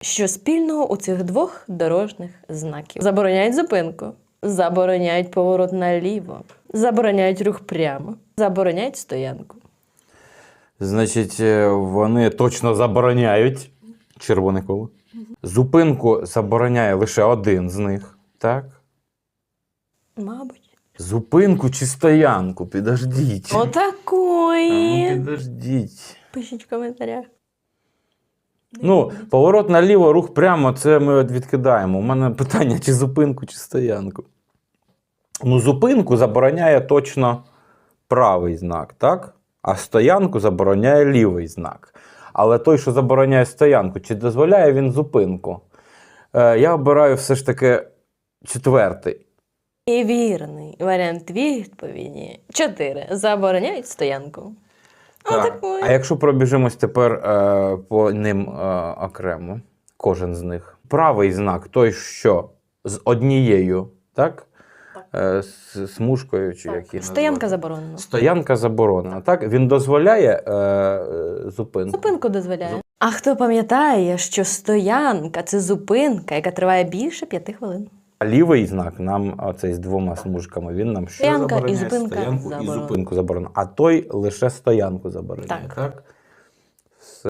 Що спільного у цих двох дорожніх знаків? Забороняють зупинку, забороняють поворот наліво, забороняють рух прямо, забороняють стоянку. Значить, е, вони точно забороняють червоне коло. Зупинку забороняє лише один з них, так? Мабуть. Зупинку чи стоянку, підождіть. Отакої. ну, підождіть. Пишіть в коментарях. Ну, поворот наліво, рух прямо, це ми відкидаємо. У мене питання, чи зупинку, чи стоянку. Ну, зупинку забороняє точно правий знак, так? А стоянку забороняє лівий знак. Але той, що забороняє стоянку, чи дозволяє він зупинку? Е, я обираю все ж таки четвертий. І вірний варіант відповіді. Чотири. Забороняють стоянку. Так. А якщо пробіжимось тепер е, по ним е, окремо, кожен з них. Правий знак той, що з однією, так? Е, з смужкою, чи як її Стоянка назвати? заборонена. Стоянка заборонена. Так? Він дозволяє е, е, зупинку. Зупинку дозволяє. А хто пам'ятає, що стоянка це зупинка, яка триває більше п'яти хвилин. А лівий знак нам цей з двома смужками. Він нам що Стоянка і зупинка Стоянку і зупинку заборонено. А той лише стоянку забороняє. Так. так?